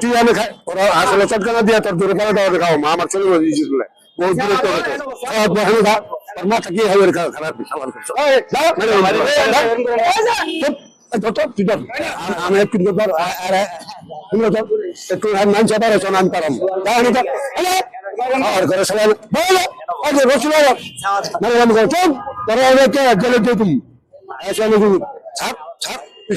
তুই আমি আসলে চটকানা দিয়ে তোর দূরে পালা দাওয়া খাও মা আমার ছেলে দিয়েছিস বলে। বহুত দূরে তো মাথা কি হবে খারাপ আমি ধর একটু মান চাপা আমি পারাম আর করে সবাই বলো আগে রসুল মানে আমি তোর গেলে তুমি তুই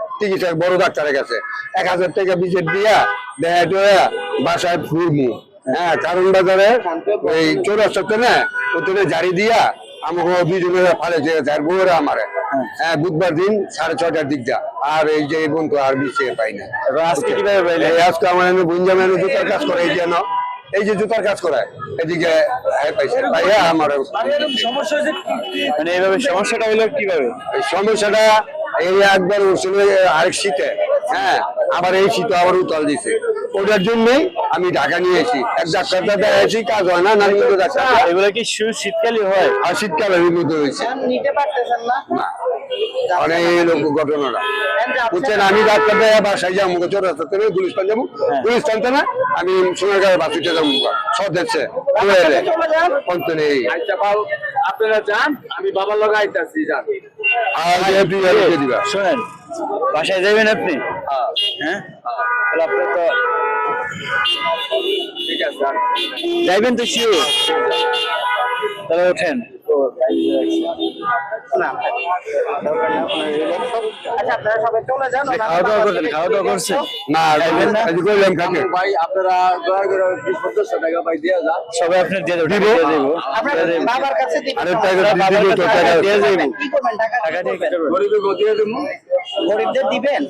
চিকিৎসক বড় ডাক্তারের কাছে এক হাজার টাকা বিজেট দিয়া দেখা টয়া বাসায় ফুরমু হ্যাঁ কারণ বাজারে এই চৌরাস্তাতে না ওখানে জারি দিয়া আমাকে দুজনের ফালে যে যার বউরা আমারে। হ্যাঁ বুধবার দিন সাড়ে ছটার দিকটা আর এই যে বন্ধু আর পাই না। এবার আজকে কীভাবে পাইলে? আজকে আমার এনে জুতার কাজ করে এই যেন এই যে জুতার কাজ করে এদিকে হ্যাঁ আমার মানে এইভাবে সমস্যাটা হলো কীভাবে? এই সমস্যাটা এই একবার উঠছিল আরেক শীতে হ্যাঁ আবার এই শীতে আবার উতল দিছে। ওটার জন্যই আমি ঢাকা নিয়ে এসেছি। এক ডাক্তারটা দেখাইছি কাজ হয় না নারীগঞ্জ ডাক্তার এগুলো কি শীতকালে হয়? আর শীতকালে হয়েছে। লোক ঘটনাটা বুঝছেন আমি ডাক্তার দেয়া বাসায় যাব চোর রাস্তা থেকে গুলিস্তান যাব। গুলিস্তান না আমি যাব। সব দেখছে। আচ্ছা আপনারা যান আমি বাবার লগে আইতাছি যান। আর দুই হাজার দিয়ে দিবা। শোনেন বাসায় যাবেন আপনি? হ্যাঁ। তাহলে আপনি তো ঠিক আছে আর যাইবেন তো শিওর তাহলে ওঠেন। আচ্ছা আপনারা দয়া করে পঞ্চাশশো টাকা ভাই দিয়ে যান। সবাই আপনার দিয়ে দেবো। বাবার কাছে দিয়ে দিবি টাকা দিয়ে দেবো। কি কি গরিবদের দিবেন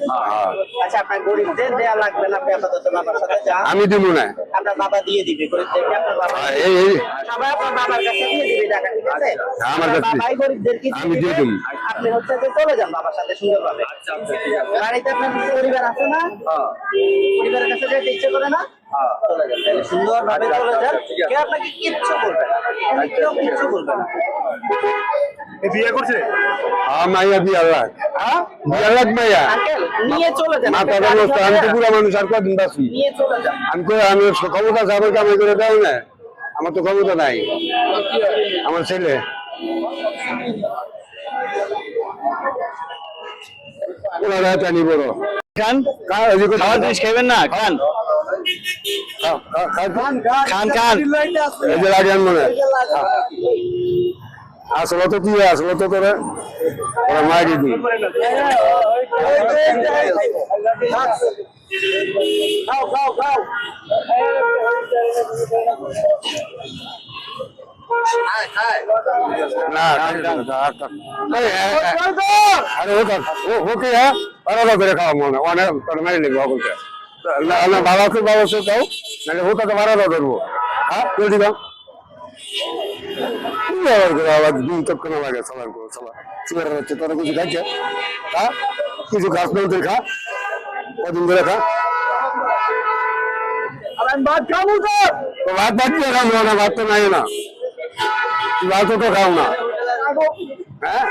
আচ্ছা আপনার গরিবদের দেয়া লাগবে না? আপনি আপাতত বাবার সাথে যান। আমি দিব না। আপনার বাবা দিয়ে দিবে। গরিবদেরকে আপনার বাবা এই এই। সবাই আপনার বাবার কাছে দিয়ে দিবে টাকা ঠিক আছে? আমার কাছে দিবে। বাবাই গরিবদেরকে আমি দিয়ে দিবে। আপনি হচ্ছে যে চলে যান বাবার সাথে সুন্দরভাবে। আচ্ছা আচ্ছা ঠিক আছে। বাড়িতে আপনার পরিবার আছে না? পরিবারের কাছে যেতে ইচ্ছে করে না? চলে যান চলে যান। কেউ আপনাকে কিচ্ছু করবে না। কেউ কিচ্ছু করবে না। বিয়ে করছে? হ্যাঁ মাইয়া বিয়ার লাগ বিয়ার লাগ মাইয়া। আঙ্কেল নিয়ে চলে যান। মাথা আপনার নষ্ট আমি তো পুরা মানুষ আর কদিন বাঁচি? নিয়ে চলে যান। আমি তো আমি ক্ষমতা চাবো কামাই করে দেয় না? আমার তো ক্ষমতা নাই। আমার ছেলে। ওরা জানি বড়। খান খাওয়ার জিনিস খাবেন না? খান। খান খান। এই যে লাগে মনে হয়। আসলে তো তুই আসলে তো তোরা ওরা মারি দিই। খাও খাও খাও না এই, এই, এই, আরে ও কাক, ও ওকে হ্যাঁ? আলাদা মনে হয়। বলতে হ্যাঁ কিছু হ্যাঁ ঘাস নদী খা কদিন ধরে খা ভাত ভাত ভাত দিয়ে খাব না ভাত তো নাই না তুই তো খাও না হ্যাঁ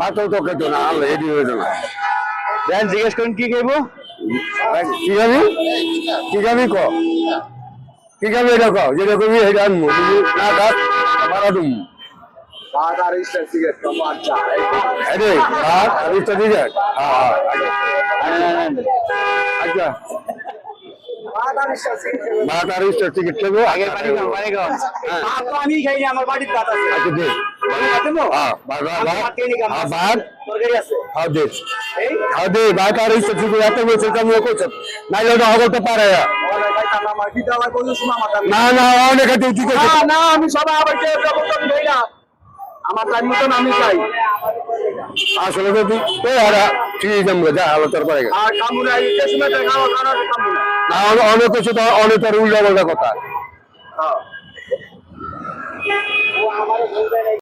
ভাতও তো খেতো না আল্লাহ এটি হয়েছে না জিজ্ঞেস করেন কি খাইবো কি খাবি কি খাবি ক কি খাবি এটা ক যেটা করবি এটা আনব না খাস, মারা তুমি ভাত আর ইস্টার সিগারেট খাব আচ্ছা আরে ভাত আর দিয়ে যাক। হ্যাঁ হ্যাঁ আচ্ছা। আর ইচ্ছা টিকিট তো আমি খাইনি আমার বাড়ির ভাত আছে। আচ্ছা দে। আমার আমি সবাই আবার আমার টাইম মতন আমি চাই আসলে তো তুই ঠিক আছে যা হলো তোর পরে অনেক কিছু তো অনেকের উল্টা পাল্টা কথা।